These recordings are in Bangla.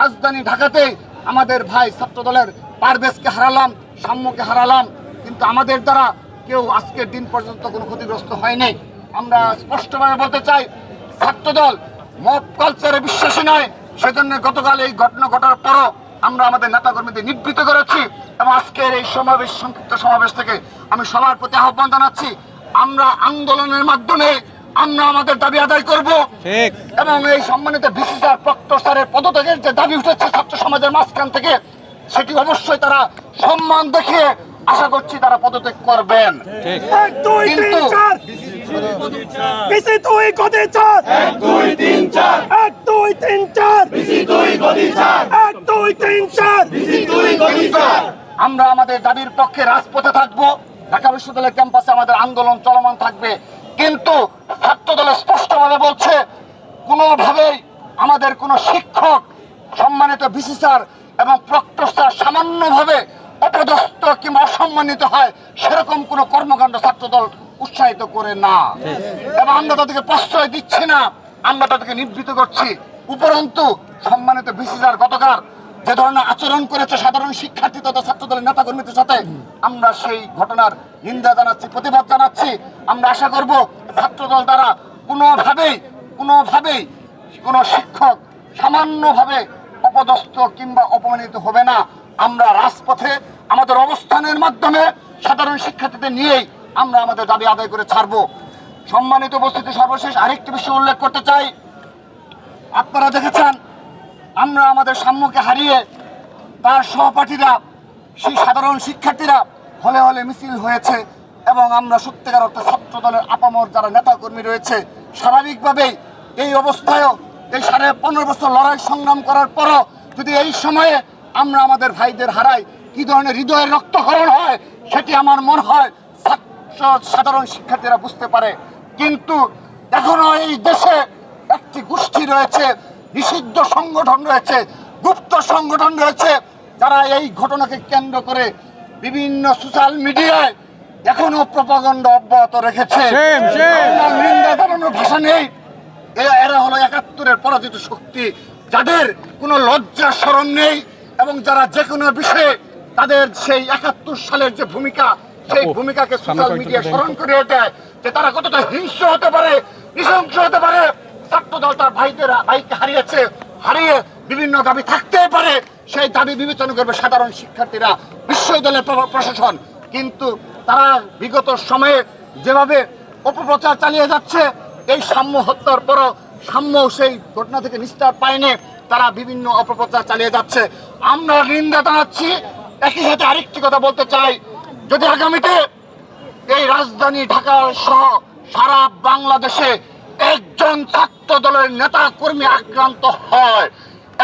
রাজধানী ঢাকাতে আমাদের ভাই ছাত্র দলের পারভেজকে হারালাম, সাম্যকে হারালাম, কিন্তু আমাদের দ্বারা কেউ আজকের দিন পর্যন্ত কোনো ক্ষতিগ্রস্ত হয়নি। আমরা স্পষ্টভাবে বলতে চাই ছাত্র দল মব কালচারে বিশ্বাসী নয়, সেজন্য গতকাল এই ঘটনা ঘটার পরও আমরা আমাদের নেতাকর্মীদের নিবৃত করেছি এবং আজকের এই সমাবেশ, সংক্ষিপ্ত সমাবেশ থেকে আমি সবার প্রতি আহ্বান জানাচ্ছি, আমরা আন্দোলনের মাধ্যমে আমরা আমাদের দাবি আদায় করব। ঠিক। এবং এই সম্মানিত বিসিসার প্রক্টর স্যারের পদত্যাগের যে দাবি উঠেছে ছাত্র সমাজের মাঝখান থেকে সেটি অবশ্যই তারা সম্মান দেখিয়ে আশা করছি তারা পদত্যাগ করবেন। ঠিক। দুই তিন কিন্তু- চার। বিসি দুই গদি চার। এক দুই তিন চার। এক দুই তিন চার। বিসি দুই গদি চার। এক দুই তিন চার। বিসি দুই গদি চার। আমরা আমাদের দাবির পক্ষে রাজপথে থাকব। ঢাকা বিশ্ববিদ্যালয় ক্যাম্পাসে আমাদের আন্দোলন চলমান থাকবে। কিন্তু ছাত্র দল স্পষ্টভাবে বলছে, কোনোভাবেই আমাদের কোনো শিক্ষক, সম্মানিত বিসি এবং প্রক্টর স্যার সামান্যভাবে অপদস্থ কিংবা অসম্মানিত হয়, সেরকম কোনো কর্মকাণ্ড ছাত্রদল উৎসাহিত করে না। এবং আমরা তাদেরকে প্রশ্রয় দিচ্ছি না, আমরা তাদেরকে নিবৃত করছি। উপরন্তু, সম্মানিত বিসি গতকাল যে ধরনের আচরণ করেছে সাধারণ শিক্ষার্থী তথা ছাত্র দলের নেতা কর্মীদের সাথে, আমরা সেই ঘটনার নিন্দা জানাচ্ছি, প্রতিবাদ জানাচ্ছি। আমরা আশা করব ছাত্র দল দ্বারা কোনোভাবেই কোনোভাবেই কোনো শিক্ষক সামান্যভাবে অপদস্থ কিংবা অপমানিত হবে না। আমরা রাজপথে আমাদের অবস্থানের মাধ্যমে সাধারণ শিক্ষার্থীদের নিয়েই আমরা আমাদের দাবি আদায় করে ছাড়বো। সম্মানিত উপস্থিতি সর্বশেষ আরেকটি বিষয় উল্লেখ করতে চাই। আপনারা দেখেছেন আমরা আমাদের সাম্যকে হারিয়ে তার সহপাঠীরা, সেই সাধারণ শিক্ষার্থীরা হলে হলে মিছিল হয়েছে এবং আমরা সত্যিকার অর্থে ছাত্র দলের আপামর যারা নেতাকর্মী রয়েছে, স্বাভাবিকভাবেই এই অবস্থায়ও এই সাড়ে পনেরো বছর লড়াই সংগ্রাম করার পরও যদি এই সময়ে আমরা আমাদের ভাইদের হারাই, কি ধরনের হৃদয়ের রক্তকরণ হয় সেটি আমার মনে হয় ছাত্র সাধারণ শিক্ষার্থীরা বুঝতে পারে। কিন্তু এখনও এই দেশে একটি গোষ্ঠী রয়েছে নিষিদ্ধ সংগঠন রয়েছে গুপ্ত সংগঠন রয়েছে যারা এই ঘটনাকে কেন্দ্র করে বিভিন্ন সোশ্যাল মিডিয়ায় এখনও প্রপাগন্ড অব্যাহত রেখেছে. নিন্দা জানানোর ভাষা নেই। এরা এরা হলো একাত্তরের পরাজিত শক্তি যাদের কোনো লজ্জা স্মরণ নেই এবং যারা যে কোনো বিষয়ে তাদের সেই একাত্তর সালের যে ভূমিকা সেই ভূমিকাকে সোশ্যাল মিডিয়া স্মরণ করে দেয় যে তারা কতটা হিংস্র হতে পারে নৃশংস হতে পারে। ছাত্র দল তার ভাইদের, ভাইকে হারিয়েছে, হারিয়ে বিভিন্ন দাবি থাকতেই পারে। সেই দাবি বিবেচনা করবে সাধারণ শিক্ষার্থীরা, বিশ্ববিদ্যালয়ের প্রশাসন। কিন্তু তারা বিগত সময়ে যেভাবে অপপ্রচার চালিয়ে যাচ্ছে, এই সাম্য হত্যার পরও সাম্য সেই ঘটনা থেকে নিস্তার পায়নি। তারা বিভিন্ন অপপ্রচার চালিয়ে যাচ্ছে। আমরা নিন্দা জানাচ্ছি। একই সাথে আরেকটি কথা বলতে চাই। যদি আগামীতে এই রাজধানী ঢাকা সহ সারা বাংলাদেশে একজন ছাত্র দলের নেতা কর্মী আক্রান্ত হয়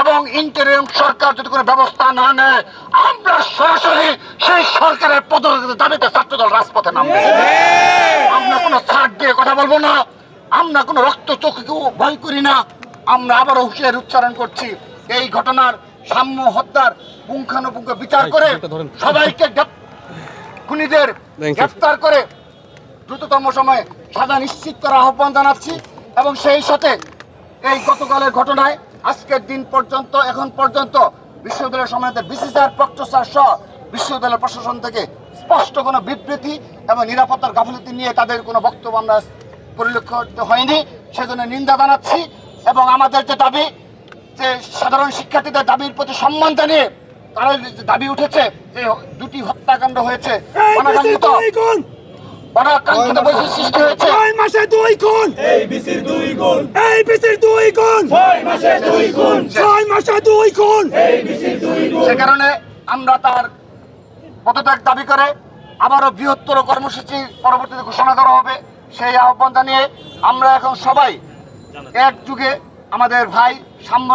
এবং ইন্টারিয়াম সরকার যদি কোনো ব্যবস্থা না নেয় আমরা সরাসরি সেই সরকারের পদত্যাগের দাবিতে ছাত্র দল রাজপথে নামবে। আমরা কোনো ছাড় দিয়ে কথা বলব না। আমরা কোনো রক্ত চোখকেও ভয় করি না। আমরা আবারও হুঁশিয়ার উচ্চারণ করছি এই ঘটনার সাম্য হত্যার পুঙ্খানুপুঙ্খ বিচার করে সবাইকে খুনিদের গ্রেফতার করে দ্রুততম সময়ে সাজা নিশ্চিত করার আহ্বান জানাচ্ছি এবং সেই সাথে এই গতকালের ঘটনায় আজকের দিন পর্যন্ত এখন পর্যন্ত বিশ্ববিদ্যালয়ের সম্মানিত বিসিসিআর প্রক্টর সহ বিশ্ববিদ্যালয় প্রশাসন থেকে স্পষ্ট কোনো বিবৃতি এবং নিরাপত্তার গাফিলতি নিয়ে তাদের কোনো বক্তব্য আমরা পরিলক্ষিত হয়নি। সেজন্য নিন্দা জানাচ্ছি এবং আমাদের যে দাবি যে সাধারণ শিক্ষার্থীদের দাবির প্রতি সম্মান জানিয়ে তারা দাবি উঠেছে যে দুটি হত্যাকাণ্ড হয়েছে অনাকাঙ্ক্ষিত সৃষ্টি হয়েছে। ছয় মাসে দুই গুণ। এই বিসির দুই গুণ। এই বিসির দুই গুণ। ছয় মাসে দুই গুণ। ছয় মাসে দুই গুণ। এই বিসির দুই গুণ। সে কারণে আমরা তার পদত্যাগ দাবি করে আবারও বৃহত্তর কর্মসূচি পরবর্তীতে ঘোষণা করা হবে। সেই আহ্বান জানিয়ে আমরা এখন সবাই এক যুগে আমাদের ভাই সাম্য